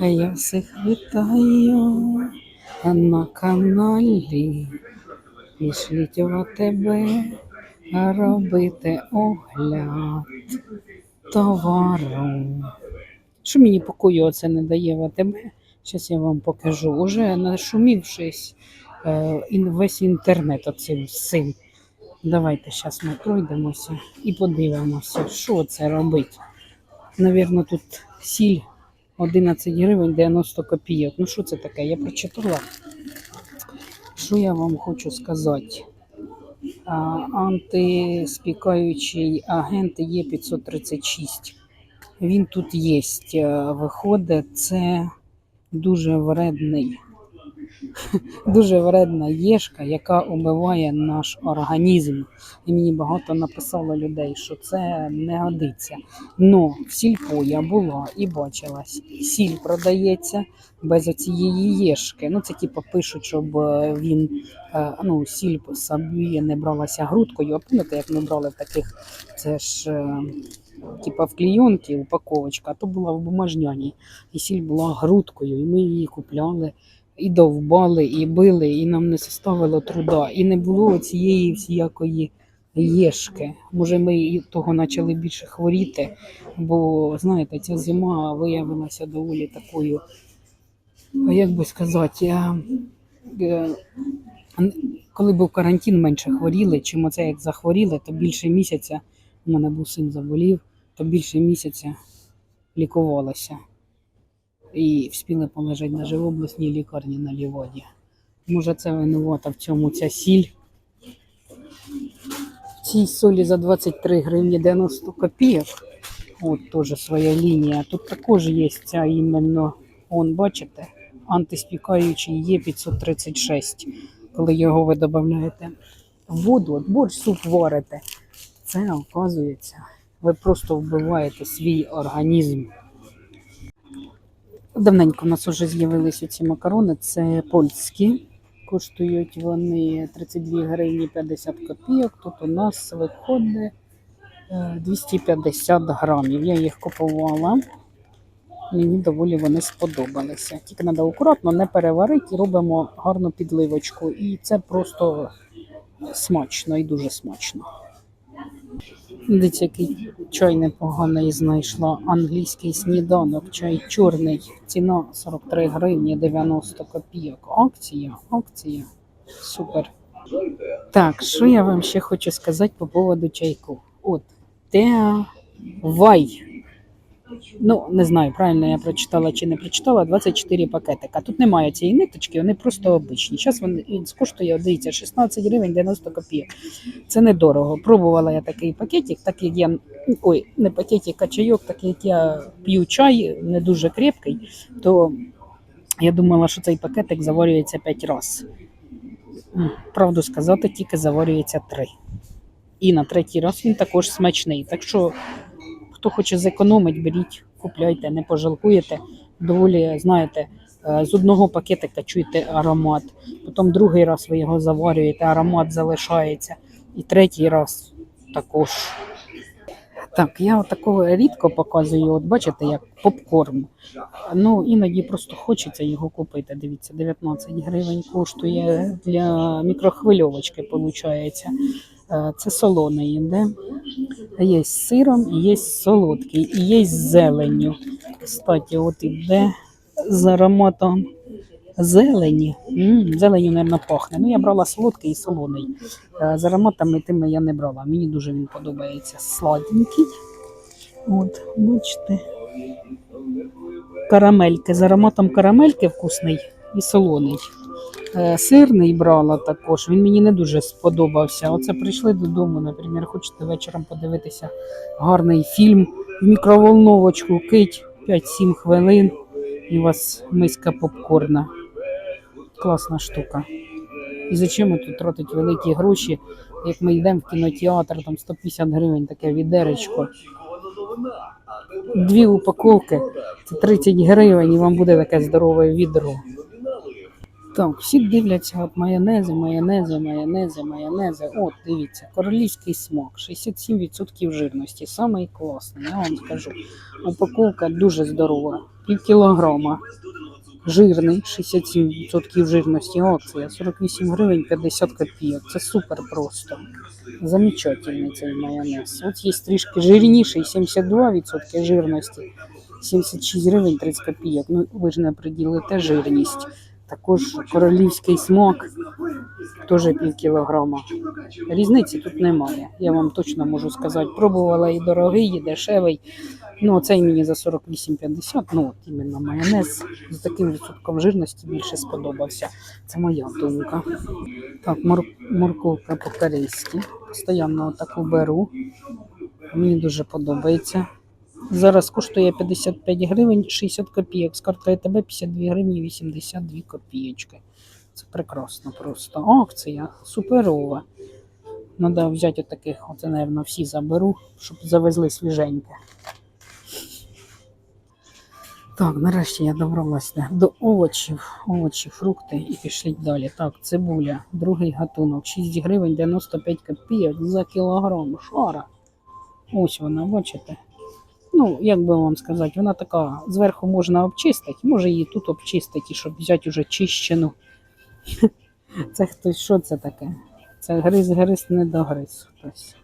Я всіх вітаю на каналі. Пішліть в АТБ робити огляд товару. Що мені покою оце не дає в? Зараз я вам покажу. Уже нашумівшись е, весь інтернет оцим всім. Давайте зараз ми пройдемося і подивимося, що це робить. Навірно, тут сіль 11 гривень 90 копійок. Ну що це таке? Я прочитала. Що я вам хочу сказати? А, антиспікаючий агент є 536. Він тут є. Виходить, це дуже вредний. Дуже вредна єшка, яка убиває наш організм. І мені багато написало людей, що це не годиться. Но в сільпо я була і бачила, сіль продається без цієї єшки. Ну, це типу пишуть, щоб е, він е, ну, сіль собі не бралася грудкою. А пам'ятаєте, як ми брали в таких, це ж. е, Типа в клійонці упаковочка, а то була в бумажняній. І сіль була грудкою, і ми її купляли і довбали, і били, і нам не составило труда. І не було цієї всіякої єшки. Може, ми і того почали більше хворіти, бо знаєте, ця зима виявилася доволі такою, як би сказати, е, е, коли був карантин, менше хворіли. Чим оце як захворіли, то більше місяця у мене був син заболів, то більше місяця лікувалася. І вспіли полежати навіть в обласній лікарні на Ліводі. Може, це винувата в цьому ця сіль. В цій солі за 23 гривні 90 копійок. От теж своя лінія. Тут також є ця іменно, он, бачите, антиспікаючий є 536. Коли його ви додаєте в воду, от борщ суп варите, це оказується, ви просто вбиваєте свій організм. Давненько у нас вже з'явилися ці макарони. Це польські. Коштують вони 32 гривні 50 копійок. Тут у нас виходить е, 250 грамів. Я їх купувала. Мені доволі вони сподобалися. Тільки треба акуратно не переварити робимо гарну підливочку. І це просто смачно і дуже смачно. Дивіться, який чай непоганий знайшла. Англійський сніданок, чай чорний. Ціна 43 гривні 90 копійок. Акція, акція. Супер. Так, що я вам ще хочу сказати по поводу чайку. От, Теа Вай. Ну, не знаю, правильно я прочитала чи не прочитала. 24 пакетика. Тут немає цієї ниточки, вони просто обичні. Зараз він коштує, дивіться, 16 гривень 90 копійок. Це недорого. Пробувала я такий пакетик, так як я ой, не пакетик, а чайок, так як я п'ю чай, не дуже крепкий, то я думала, що цей пакетик заварюється 5 разів. Правду сказати, тільки заварюється 3. І на третій раз він також смачний. Так що, хто хоче зекономити, беріть, купляйте, не пожалкуєте. Доволі, знаєте, е, з одного пакетика чуєте аромат, потім другий раз ви його заварюєте, аромат залишається. І третій раз також. Так, я такого рідко показую, от бачите, як попкорн. Ну, іноді просто хочеться його купити. Дивіться, 19 гривень коштує для мікрохвильовочки, виходить. Е, Це солоний йде. Є з сиром, є солодкий, і є з зеленню. Кстати, от іде з ароматом зелені. М, зеленю, мабуть, пахне. Ну, я брала солодкий і солоний. Е, З ароматами тими я не брала. Мені дуже він подобається. Сладенький. От, бачите. Карамельки. З ароматом карамельки вкусний і солоний. Е, Сирний брала також. Він мені не дуже сподобався. Оце прийшли додому, наприклад, хочете вечором подивитися гарний фільм в мікроволновочку, кить 5-7 хвилин і у вас миска попкорна. Класна штука. І зачем тут тратить великі гроші, як ми йдемо в кінотеатр, там 150 гривень таке відеречко. Дві упаковки, це 30 гривень, і вам буде таке здорове відро. Так, всі дивляться от майонези, майонези, майонези, майонези. От, дивіться, королівський смак, 67% жирності. Самий класний, я вам скажу. Упаковка дуже здорова. пів кілограма. Жирний, 67% жирності. Акція 48 гривень 50 копійок. Це супер просто. Замечательний цей майонез. От є трішки жирніший, 72% жирності. 76 гривень 30 копійок. Ну, ви ж не приділите жирність. Також королівський смак, теж пів кілограма. Різниці тут немає. Я вам точно можу сказати. Пробувала і дорогий, і дешевий. Ну, цей мені за 48,50, ну, от іменно майонез з таким відсотком жирності більше сподобався. Це моя думка. Так, мор- морковка по-корейськи. Постоянно таку беру. Мені дуже подобається. Зараз коштує 55 гривень 60 копійок. З карткою ТБ 52 гривні 82 копійочки. Це прекрасно просто. Акція суперова. Треба взяти таких, оце, мабуть, всі заберу, щоб завезли свіженьке. Так, нарешті я добралася до овочів, овочі, фрукти і пішли далі. Так, цибуля, другий гатунок, 6 гривень 95 копійок за кілограм. Шара. Ось вона, бачите? Ну, як би вам сказати, вона така, зверху можна обчистити, може її тут обчистити, щоб взяти уже чищену. Це хтось, що це таке? Це гриз, гриз, не догриз хтось.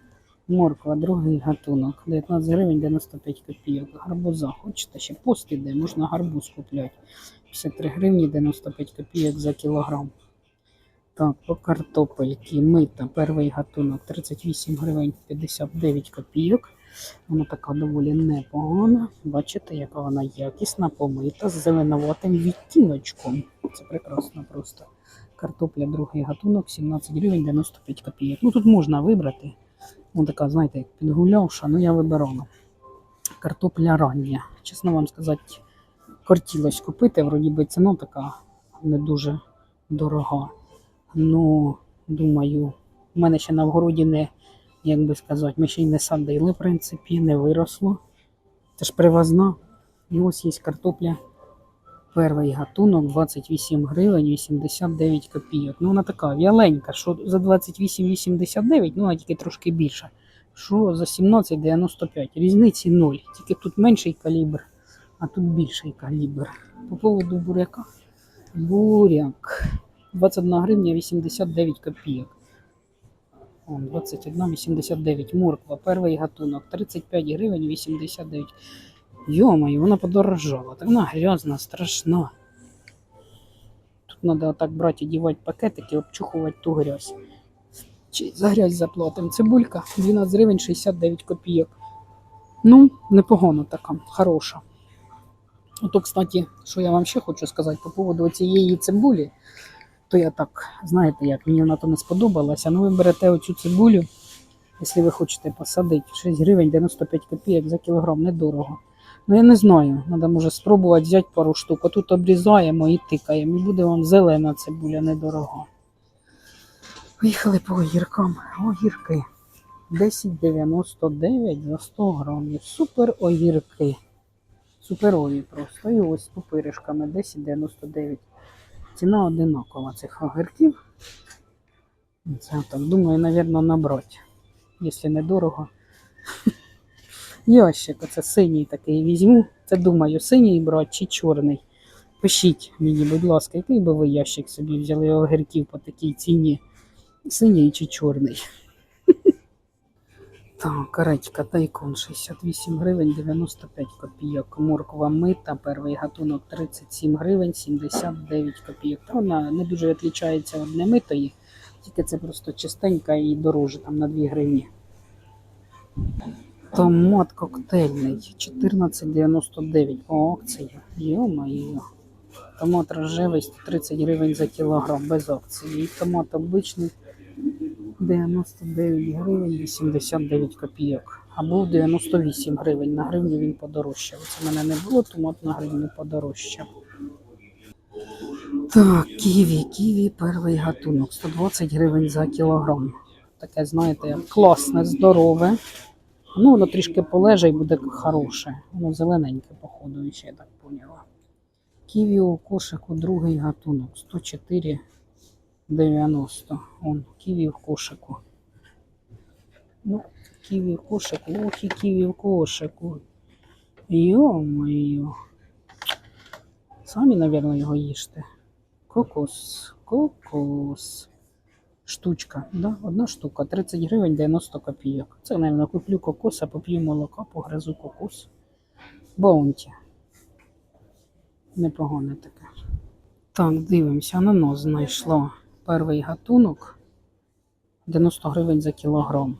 Морква, другий гатунок, 19 гривень 95 копійок. Гарбуза, хочете, ще пост іде, можна гарбуз купляти. 53 гривні 95 копійок за кілограм. Так, по картопельки мита, перший гатунок 38 гривень 59 копійок. Вона така доволі непогана. Бачите, яка вона якісна, помита з зеленуватим відтіночком. Це прекрасно просто. Картопля, другий гатунок, 17 гривень 95 копійок. Ну тут можна вибрати. Вона така, знаєте, як підгулявша, ну я вибирала. Картопля рання. Чесно вам сказати, хотілося купити, вроді би ціна така не дуже дорога. Ну, думаю, в мене ще на вгороді не, як би сказати, ми ще й не садили, в принципі, не виросло. Це ж привозна. І ось є картопля. Перший гатунок 28 гривень 89 копійок. Ну, вона така в'яленька, що за 28,89, ну, вона тільки трошки більша. Що за 17,95. Різниці ноль. Тільки тут менший калібр, а тут більший калібр. По поводу буряка. Буряк. 21 гривня 89 копійок. Вон, 21,89 морква, перший гатунок, 35 гривень 89. Йомаю, вона подорожала. Так вона грязна, страшна. Тут треба отак брати і дівати пакетики, обчухувати ту грязь. Чи за грязь заплатимо. Цибулька 12 гривень 69 копійок. Ну, непогано така, хороша. Ото, кстати, що я вам ще хочу сказати по поводу цієї цибулі, то я так, знаєте, як мені вона то не сподобалася. Ну, ви берете оцю цибулю, якщо ви хочете посадити, 6 гривень 95 копійок за кілограм, недорого. Ну, я не знаю, треба може спробувати взяти пару штук. Отут обрізаємо і тикаємо, і буде вам зелена цибуля недорога. Поїхали по огіркам. Огірки. 10,99 за 100 грамів. Супер огірки. Суперові просто. І ось з пупиришками 10,99. Ціна одинакова цих огірків. Це так думаю, мабуть, набрати. Якщо недорого. Ящик, оце синій такий візьму. Це думаю, синій брати чи чорний. Пишіть мені, будь ласка, який би ви ящик собі взяли огірків по такій ціні? Синій чи чорний? Так, каретька тайкон 68 гривень 95 копійок. Морква мита, перший гатунок 37 гривень 79 копійок. Та вона не дуже відрізняється від немитої, тільки це просто чистенька і дороже, там на 2 гривні. Томат коктейльний 14,99 по акції. Йо-моє. Томат рожевий 130 гривень за кілограм без акції. І томат обичний 99 гривень 89 копійок. Або 98 гривень. На гривню він подорожчав. Це мене не було, томат на гривню подорожчав. Так, ківі, ківі, перший гатунок. 120 гривень за кілограм. Таке, знаєте, класне, здорове. Ну, воно трішки полежа і буде хороше. Воно зелененьке, походу, ще я так поняла. Ківі у кошику другий гатунок 104,90. Он ківі в кошику. Ну, ківі в кошику, ох і ківі в кошику. Йо-моє. Самі, мабуть, його їжте. Кокос, кокос. Штучка, да? одна штука, 30 гривень 90 копійок. Це, мабуть, куплю кокоса, поп'ю молока, погризу кокос. Баунті. Непогане таке. Так, дивимося, ананос знайшло. Перший гатунок 90 гривень за кілограм.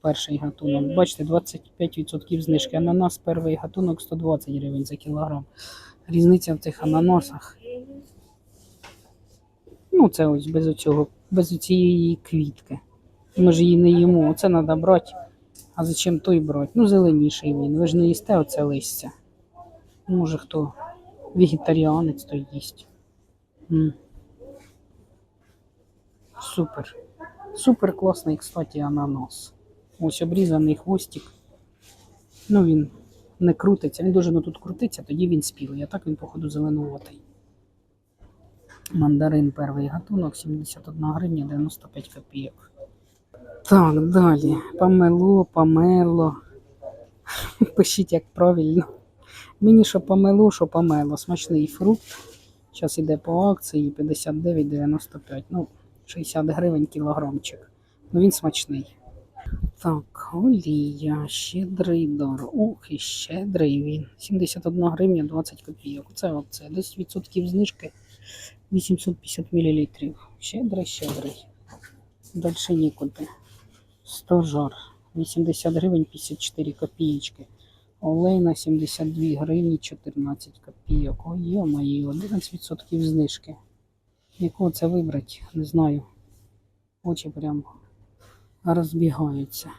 Перший гатунок. Бачите, 25% знижки. Ананас перший гатунок 120 гривень за кілограм. Різниця в цих ананасах. Ну, це ось без оцього, без цієї квітки. Ми ж її не їмо. Оце треба брати. А зачем той брати? Ну, зеленіший він. Ви ж не їсте оце листя. Може хто вегетаріанець то їсть. М. Супер. Супер класний, кстати, ананас. Ось обрізаний хвостик. Ну він не крутиться. Він дуже тут крутиться, тоді він спілий. А так він, походу, зеленуватий. Мандарин перший гатунок 71 гривня 95 копійок. Так, далі. Помело, помело. Пишіть, як правильно. Мені що помело, що помело. Смачний фрукт. Зараз іде по акції 59,95. Ну, 60 гривень кілограмчик. Ну він смачний. Так, олія, щедрий дар. Ох, і щедрий він. 71 гривня 20 копійок. Це акція. 10% знижки 850 мл. Щедрий, щедрий. Далі нікуди. 100 жар. 80 гривень 54 копійки. Олейна 72 гривні 14 копійок. Ой, йо-моє, 11% знижки. Якого це вибрати? Не знаю. Очі прямо розбігаються.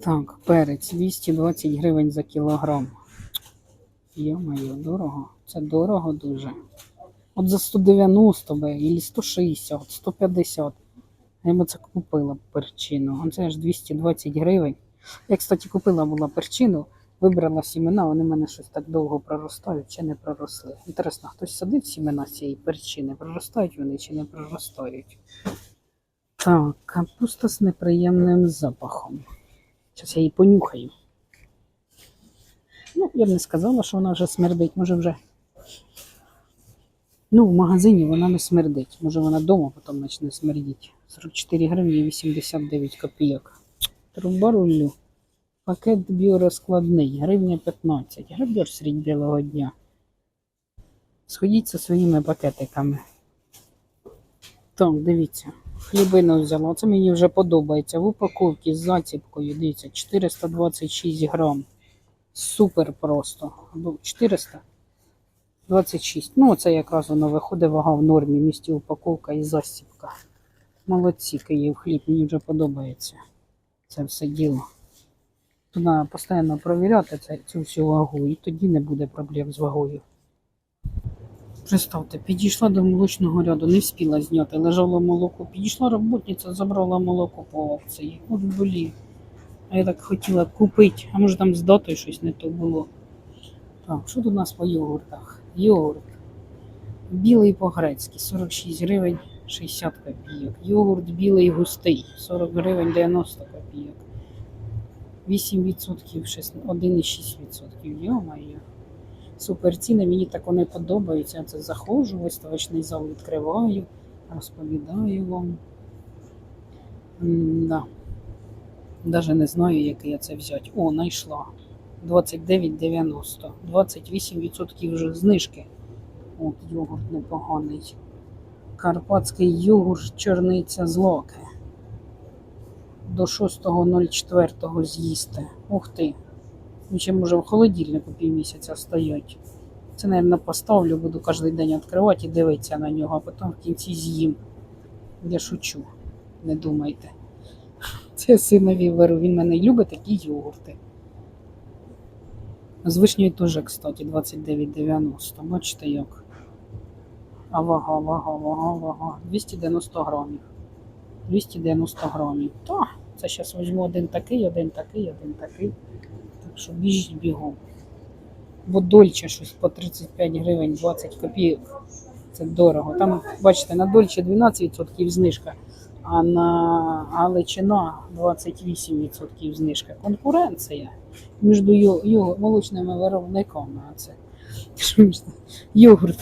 Так, перець 220 гривень за кілограм. Йо-моє, дорого. Це дорого дуже. От за 190 би, або 160, 150. Я б це купила перчину. Це ж 220 гривень. Я, кстати, купила була перчину, вибрала сімена, вони в мене щось так довго проростають чи не проросли. Інтересно, хтось садив сімена цієї перчини, проростають вони чи не проростають. Так, капуста з неприємним запахом. Зараз я її понюхаю. Ну, я б не сказала, що вона вже смердить, може вже. Ну, в магазині вона не смердить. Може вона вдома потім почне смердіти. 44 гривні 89 копійок. Труба рулю. Пакет біорозкладний, гривня 15. Грабеж серед білого дня. Сходіть зі своїми пакетиками. Так, дивіться. Хлібину взяла. Це мені вже подобається. В упаковці з заціпкою, дивіться, 426 грам. Супер просто. Або 426. Ну, це якраз воно виходить вага в нормі. Місті упаковка і засіпка. Молодці, Київ хліб, мені вже подобається. Це все діло. Треба постійно провіряти цю всю вагу, і тоді не буде проблем з вагою. Представте, підійшла до молочного ряду, не встигла зняти, лежало молоко. Підійшла роботниця, забрала молоко по акції. От блін. А я так хотіла купити, а може там з датою щось не то було. Так, що тут у нас по йогуртах? Йогурт. Білий по-грецьки 46 гривень 60 копійок. Йогурт білий густий 40 гривень 90 копійок. 8%, 1,6%. Йо-моє. Супер ціни, мені так вони подобаються. Я це заходжу, виставочний зал відкриваю, розповідаю вам. М-да. Даже не знаю, який я це взяти. О, знайшла. 29,90. 28% вже знижки. От, йогурт непоганий. Карпатський йогурт чорниця з локи. До 6.04 з'їсти. Ух ти. Він ще може в холодильнику півмісяця стоять. Це, мабуть, поставлю, буду кожен день відкривати і дивитися на нього, а потім в кінці з'їм. Я шучу, не думайте. Це синові беру, він мене любить такі йогурти. З вишнею теж, кстати, 29,90. Бачите як. А вага, вага, вага. 290 грамів. 290 грамів. Та, це зараз візьму один такий, один такий, один такий. Так що біжіть бігом. Бо дольче щось по 35 гривень 20 копійок. Це дорого. Там, бачите, на дольче 12% знижка, а на Галичина 28% знижка. Конкуренція між його, молочними виробниками. А це Що ж це? Йогурт.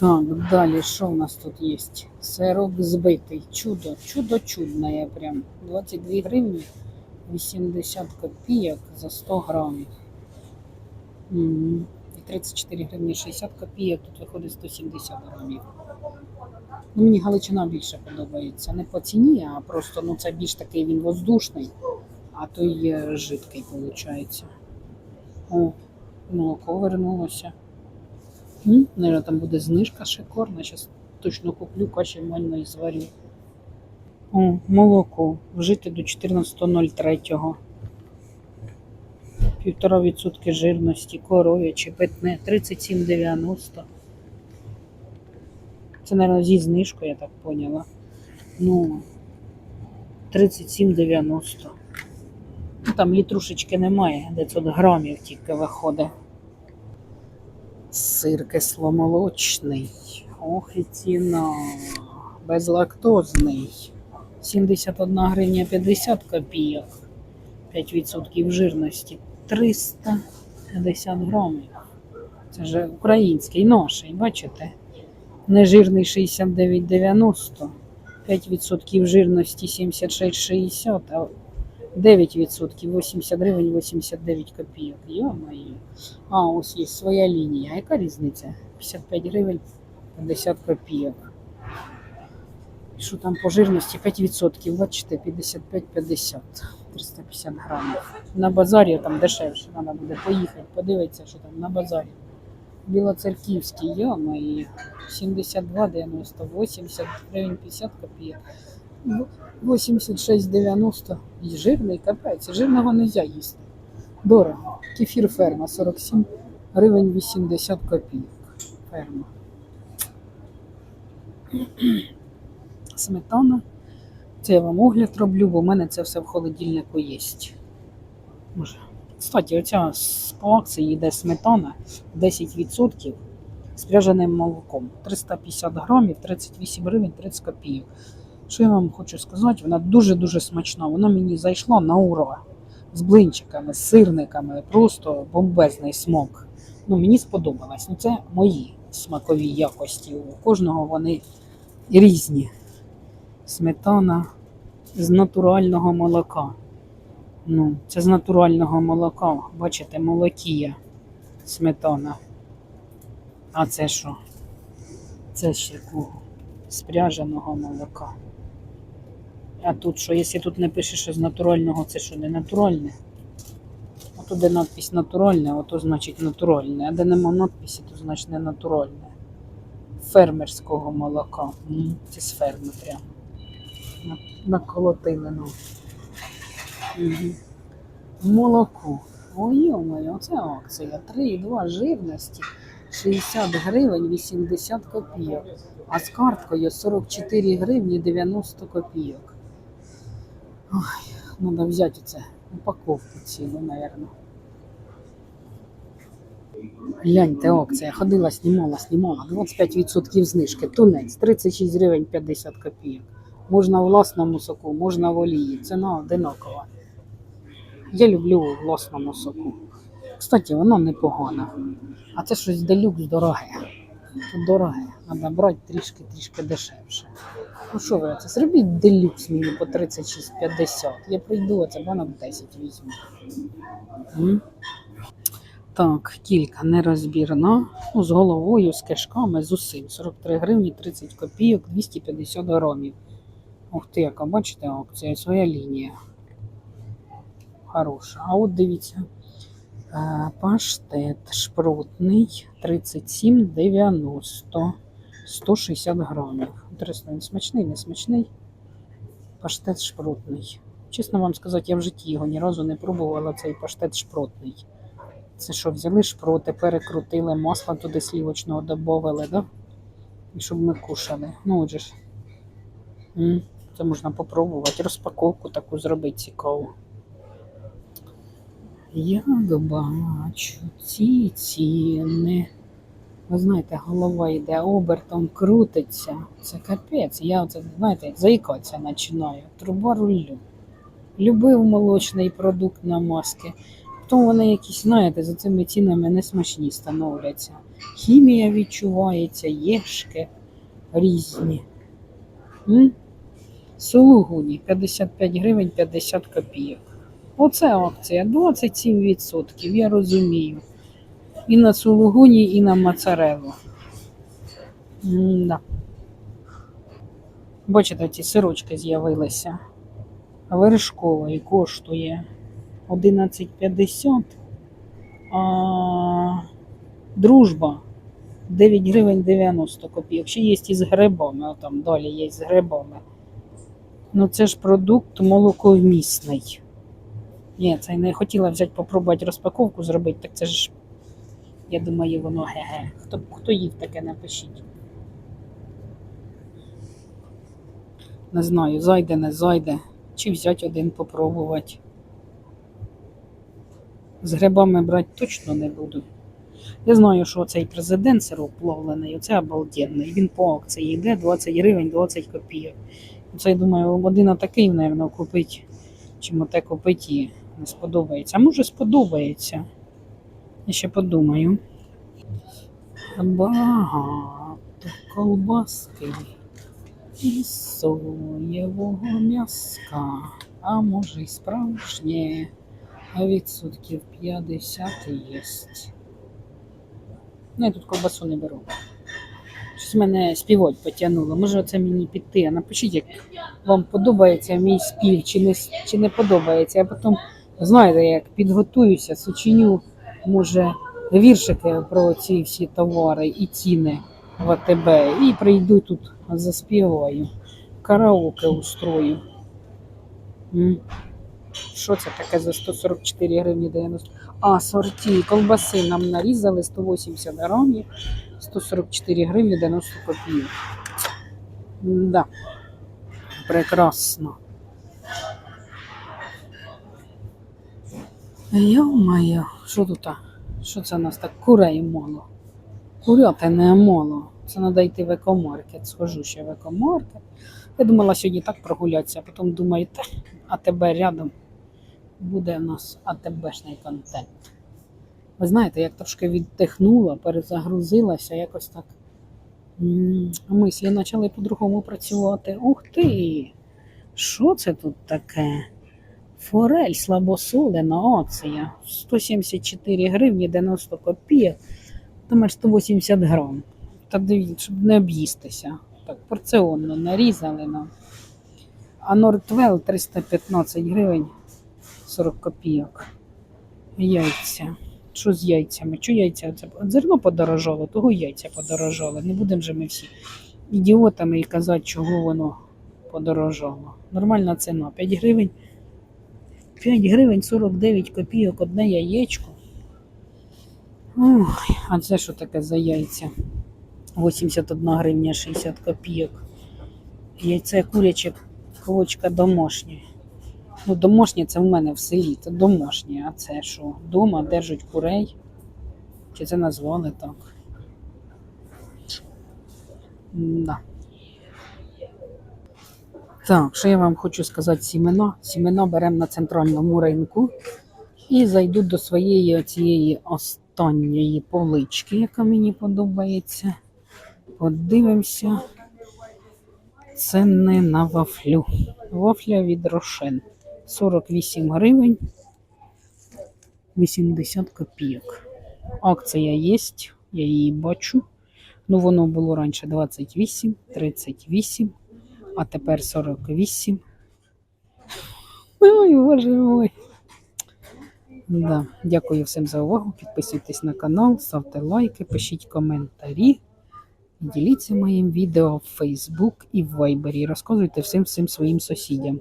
Так, далі, що у нас тут є? Сирок збитий. Чудо, чудо чудне прям. 22 гривні 80 копійок за 100 грамів. І 34 гривні 60 копійок, тут виходить 170 грамів. Ну, мені Галичина більше подобається. Не по ціні, а просто ну, це більш такий він воздушний, а той е, жидкий виходить. О, молоко вернулося. Наверное, там буде знижка шикарна. Зараз точно куплю каші мальної зварю. О, молоко. Вжити до 14.03. Півтора відсотки жирності, коров'яче, питне, 37,90. Це, мабуть, зі знижкою, я так поняла. Ну, 37,90. Ну, Там літрушечки немає, 900 грамів тільки виходить. Сир кисломолочний. Ох і ціна. Безлактозний. 71 гривня 50 копійок. 5% жирності. 350 грамів. Це ж український ноший, бачите? Нежирний 69,90. 5% жирності 76,60, а 9% 80 гривень 89 копійок. Йо-моє. А, ось є своя лінія. Яка різниця? 55 гривень 50 копійок. Що там по жирності? 5%, бачите, 55-50, 350 грамів. На базарі там дешевше, треба буде поїхати, подивитися, що там на базарі. Білоцерківський, йо-моє, 72,90, 80 гривень 50 копійок. 86,90 і жирний капець. Жирного не можна їсти. Дорого. Кефір ферма 47 гривень 80 копійок. Ферма. Сметана. Це я вам огляд роблю, бо в мене це все в холодильнику є. Може. Кстати, оця по акції йде сметана 10% з пряженим молоком. 350 грамів, 38 гривень 30 копійок. Що я вам хочу сказати, вона дуже-дуже смачна. Вона мені зайшла на ура. З блинчиками, з сирниками, просто бомбезний смак. Ну, мені сподобалось. Ну, це мої смакові якості. У кожного вони різні. Сметана з натурального молока. Ну, це з натурального молока. Бачите, молокія сметана. А це що? Це ще кого? З пряженого молока. А тут що, якщо тут не пише, що з натурального, це що не натуральне? Ото де надпись натуральне, ото значить натуральне. А де нема надписі, то значить не натуральне. Фермерського молока. Це з ферми прямо. На, наколотили ну. Угу. Молоко. Ой, йо-моє, оце акція. 3,2 жирності. 60 гривень 80 копійок. А з карткою 44 гривні 90 копійок. Ой, треба взяти це упаковку цілу, мабуть. Гляньте, акція. Ходила, знімала, знімала. 25% знижки. Тунець 36 гривень 50 копійок. Можна власному соку, можна в олії. Ціна одинакова. Я люблю власному соку. Кстати, воно непогано. А це щось делюкс дороге. Дороге. Треба брати трішки-трішки дешевше. Ну що ви, це зробіть делюкс мені по 36,50. Я прийду, а це банок 10 візьму. Так, кілька нерозбірна. Ну, з головою, з кишками, з усім. 43 гривні 30 копійок, 250 грамів. Ух ти, яка, бачите, акція, своя лінія. Хороша. А от дивіться. Е, Паштет шпротний 37,90. 160 грамів. Інтересно, він смачний, не смачний. Паштет шпротний. Чесно вам сказати, я в житті його ні разу не пробувала, цей паштет шпротний. Це що, взяли шпроти, перекрутили, масло туди слівочного додавали, да? І щоб ми кушали. Ну, отже ж. Це можна попробувати. Розпаковку таку зробити цікаву. Я бачу ці ціни. Ви знаєте, голова йде обертом, крутиться. Це капець. Я оце, знаєте, заїкатися починаю. Труба рулю. Любив молочний продукт на маски. Потім вони якісь, знаєте, за цими цінами не смачні становляться. Хімія відчувається, єшки різні. М? Сулугуні 55 гривень 50 копійок. Оце акція 27%, я розумію. І на сулугуні, і на моцарелу. М-да. Бачите, ці сирочки з'явилися. А вершковий коштує 11,50, а дружба 9 гривень 90 копійок. Ще є із грибами, там далі є з грибами. Ну це ж продукт молоковмісний. Ні, це не хотіла взяти попробувати розпаковку зробити, так це ж, я думаю, воно ге-ге. Хто, хто їв таке, напишіть. Не знаю, зайде, не зайде. Чи взяти один попробувати. З грибами брати точно не буду. Я знаю, що цей президент сироп плавлений, оце обалденний. Він по акції йде 20 гривень 20 копійок. Це, я думаю, один такий, мабуть, купить, чим оте купить і не сподобається. А може сподобається. Я ще подумаю. Багато колбаски і соєвого м'яска, а може й справжнє, а відсотків 50 єсть. Ну, я тут колбасу не беру. Щось мене співать потягнуло. Може це мені піти. А Напишіть, як вам подобається мій спів, чи не, чи не подобається. Я потім, знаєте, як підготуюся, сочиню, може, віршики про ці всі товари і ціни в АТБ. І прийду тут, заспіваю. Караоке устрою. Що це таке за 144 гривні 90? А, сорті. Колбаси нам нарізали 180 грамів. 144 гривні 90 копійок. Да. Прекрасно. Йо-моє, що тут? Що це у нас так? Курей мало. Куряти не мало. Це треба йти в екомаркет. Схожу ще в екомаркет. Я думала сьогодні так прогулятися, а потім думаю, та, а тебе рядом буде у нас АТБшний контент. Ви знаєте, як трошки віддихнула, перезагрузилася, якось так. Мислі почали по-другому працювати. Ух ти! Що це тут таке? Форель слабосолена акція. 174 гривні 90 копійок. Думаю, 180 грам. Та дивіться, щоб не об'їстися. Так, порціонно нарізали нам. А Нортвел 315 гривень 40 копійок. Яйця. Що з яйцями? Що яйця? Це зерно подорожало, того яйця подорожали. Не будемо же ми всі ідіотами і казати, чого воно подорожало. Нормальна ціна. 5 гривень. 5 гривень 49 копійок одне яєчко. Ой, а це що таке за яйця? 81 гривня 60 копійок. Яйце куряче квочка домашнє. Ну, домашнє це в мене в селі, це домашнє, а це що? Дома держать курей? Чи це назвали так? Да. Так, що я вам хочу сказати сімена. Сімена беремо на центральному ринку і зайду до своєї цієї останньої полички, яка мені подобається. Подивимося. Ціни на вафлю. Вафля від Рошен. 48 гривень 80 копійок. Акція є, я її бачу. Ну, воно було раніше 28, 38, а тепер 48. Ой, боже мой. Да. Дякую всім за увагу. Підписуйтесь на канал, ставте лайки, пишіть коментарі. Діліться моїм відео в Facebook і в Viber. І розказуйте всім всім своїм сусідям.